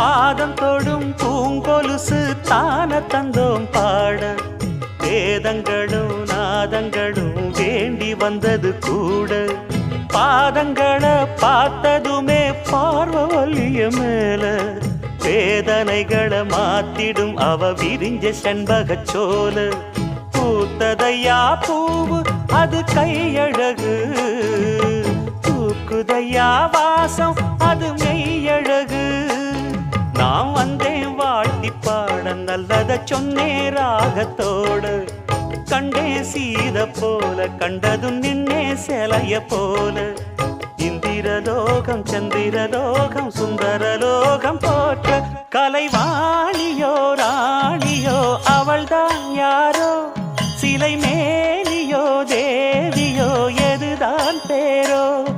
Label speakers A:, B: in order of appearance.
A: பாதம் தொடும் பூங்கொலுசு தான தந்தோம் பாட. வேதங்களும் நாதங்களும் வேண்டி வந்தது கூட. பாதங்களை பார்த்ததுமே பார்வலிய மேல. வேதனைகளை மாத்திடும் அவ விரிஞ்ச செண்பகச் சோல பூத்ததையா பூவு அது கையழகு. தூக்குதையா வாசம் அது சொன்னே ராகத்தோடு கண்டே சீத போல கண்டதும் நின்னே சிலைய போல. இந்திரலோகம் சந்திரலோகம் சுந்தரலோகம் போற்ற கலைவாணியோ ராணியோ அவள்தான் யாரோ? சிலை மேலியோ தேவியோ எதுதான் பேரோ?